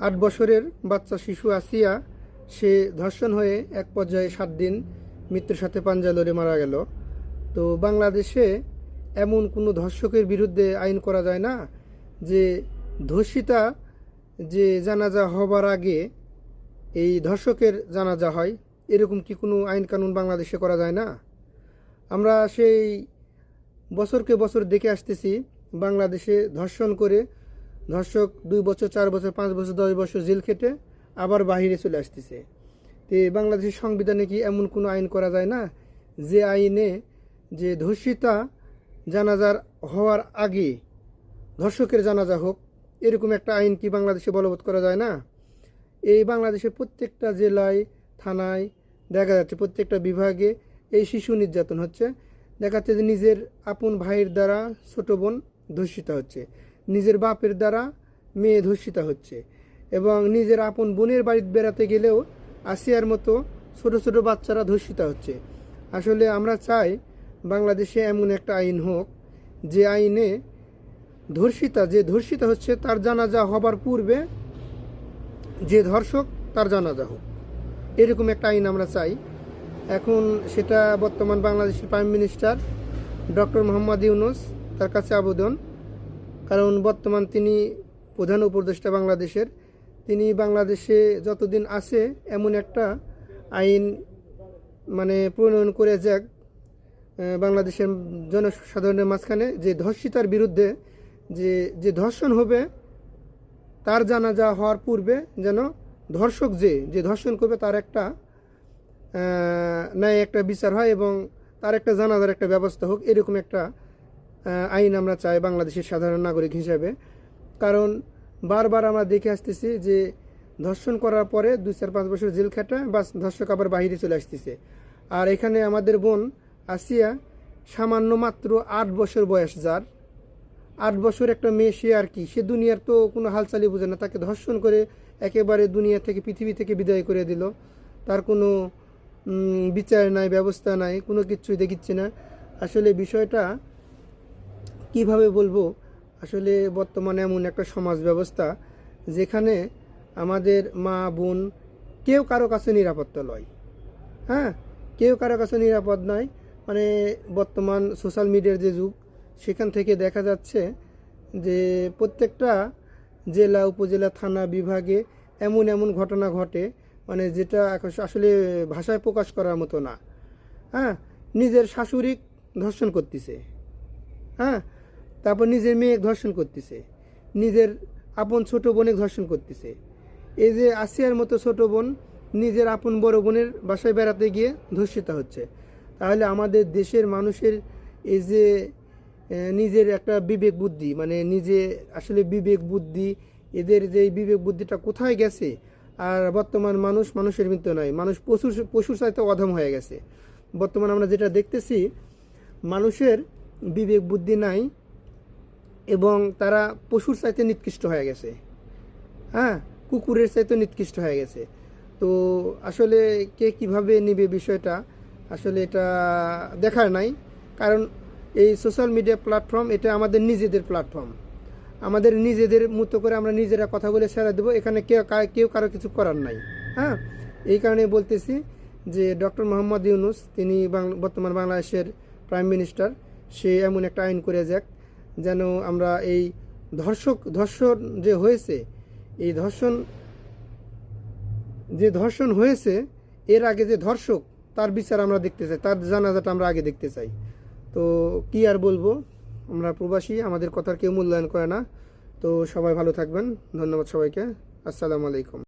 আট বছরের বাচ্চা শিশু আসিয়া সে ধর্ষণ হয়ে এক পর্যায়ে সাত দিন মৃত্যুর সাথে পাঞ্জা লড়ে মারা গেল। তো বাংলাদেশে এমন কোনো ধর্ষকের বিরুদ্ধে আইন করা যায় না যে ধর্ষিতা যে জানাজা হবার আগে এই ধর্ষকের জানাজা হয়। এরকম কি কোনো আইন কানুন বাংলাদেশে করা যায় না? আমরা সেই বছরকে বছর দেখে আসতেছি বাংলাদেশে ধর্ষণ করে ধর্ষক দুই বছর, চার বছর, পাঁচ বছর, দশ বছর জেল খেটে আবার বাহিরে চলে আসতেছে। তো বাংলাদেশের সংবিধানে কি এমন কোনো আইন করা যায় না? যে আইনে যে ধর্ষিতা জানাজার হওয়ার আগে ধর্ষকের জানাজা হোক, এরকম একটা আইন কি বাংলাদেশে বলবৎ করা যায় না? এই বাংলাদেশের প্রত্যেকটা জেলায়, থানায় দেখা যাচ্ছে, প্রত্যেকটা বিভাগে এই শিশু নির্যাতন হচ্ছে। দেখা যাচ্ছে যে নিজের আপন ভাইয়ের দ্বারা ছোটো বোন ধর্ষিতা হচ্ছে। নিজের বাপের দ্বারা মেয়ে ধর্ষিতা হচ্ছে এবং নিজের আপন বোনের বাড়িতে বেড়াতে গেলেও আসিয়ার মতো ছোট ছোট বাচ্চারা ধর্ষিতা হচ্ছে। আসলে আমরা চাই বাংলাদেশে এমন একটা আইন হোক, যে আইনে ধর্ষিতা, যে ধর্ষিতা হচ্ছে তার জানাজা হবার পূর্বে যে ধর্ষক তার জানাজা হোক। এরকম একটা আইন আমরা চাই। এখন সেটা বর্তমান বাংলাদেশের prime minister doctor Mohammad Yunus তার কাছে আবেদন। কারণ বর্তমান তিনি প্রধান উপদেষ্টা বাংলাদেশের। তিনি বাংলাদেশে যতদিন আছে, এমন একটা আইন মানে প্রণয়ন করে যাক বাংলাদেশের জনসাধারণের মাঝখানে যে ধর্ষিতার বিরুদ্ধে যে যে ধর্ষণ হবে, তার জানাজা হওয়ার পূর্বে যেন ধর্ষক যে যে ধর্ষণ করবে তার একটা ন্যায় একটা বিচার হয় এবং তার একটা জানাজার একটা ব্যবস্থা হোক, এরকম একটা আইন আমরা চাই বাংলাদেশের সাধারণ নাগরিক হিসাবে। কারণ বারবার আমরা দেখে আসতেছি যে ধর্ষণ করার পরে দুই চার পাঁচ বছর জেল খাটা বা ধর্ষক আবার বাইরে চলে আসতেছে। আর এখানে আমাদের বোন আসিয়া সামান্য মাত্র আট বছর বয়স যার। আট বছর একটা মেয়ে, সে আর কি, সে দুনিয়ার তো কোনো হালচালই বোঝে না। তাকে ধর্ষণ করে একেবারে দুনিয়া থেকে, পৃথিবী থেকে বিদায় করে দিল। তার কোনো বিচার নাই, ব্যবস্থা নাই, কোনো কিছুই দেখিচ্ছে না। আসলে বিষয়টা কীভাবে বলব? আসলে বর্তমানে এমন একটা সমাজ ব্যবস্থা যেখানে আমাদের মা, বোন কেউ কারও কাছে নিরাপত্তা লয়। হ্যাঁ? কেউ কারও কাছে নিরাপদ নয় মানে বর্তমান সোশ্যাল মিডিয়ার যে যুগ, সেখান থেকে দেখা যাচ্ছে যে প্রত্যেকটা জেলা, উপজেলা, থানা, বিভাগে এমন এমন ঘটনা ঘটে মানে যেটা আসলে ভাষায় প্রকাশ করার মতো না। হ্যাঁ? নিজের শাশুড়ি ধর্ষণ করতেছে। হ্যাঁ? তারপর নিজের মেয়ে ধর্ষণ করতেছে। নিজের আপন ছোট বোনে ধর্ষণ করতেছে। এই যে আসিয়ার মতো ছোট বোন নিজের আপন বড় বোনের বাসায় বেড়াতে গিয়ে ধর্ষিতা হচ্ছে। তাহলে আমাদের দেশের মানুষের এই যে নিজের একটা বিবেক বুদ্ধি মানে নিজে আসলে বিবেক বুদ্ধি, এদের যে বিবেক বুদ্ধিটা কোথায় গেছে? আর বর্তমান মানুষ মানুষের মৃত্যু নয় মানুষ পশুর পশুর সাথে অধম হয়ে গেছে। বর্তমান আমরা যেটা দেখতেছি, মানুষের বিবেক বুদ্ধি নাই এবং তারা পশুর চাইতে নিকৃষ্ট হয়ে গেছে। হ্যাঁ? কুকুরের চাইতে নিকৃষ্ট হয়ে গেছে। তো আসলে কে কীভাবে নিবে বিষয়টা আসলে এটা দেখার নাই। কারণ এই সোশ্যাল মিডিয়া প্ল্যাটফর্ম এটা আমাদের নিজেদের প্ল্যাটফর্ম আমাদের নিজেদের মতো করে আমরা নিজেরা কথা বলে সেরা দেবো। এখানে কেউ কেউ কারও কিছু করার নাই। হ্যাঁ? এই কারণে বলতেছি যে ডক্টর মোহাম্মদ ইউনুস, তিনি বর্তমান বাংলাদেশের প্রাইম মিনিস্টার সে এমন একটা আইন করে যাক যেন আমরা এই ধর্ষক, ধর্ষণ যে হয়েছে, এই ধর্ষণ, যে ধর্ষণ হয়েছে, এর আগে যে ধর্ষক, তার বিচার আমরা দেখতে চাই, তার জানাজাটা আমরা আগে দেখতে চাই। তো কি আর বলব? আমরা প্রবাসী, আমাদের কথার কেউ মূল্যায়ন করে না। তো সবাই ভালো থাকবেন। ধন্যবাদ সবাইকে। আসসালামু আলাইকুম।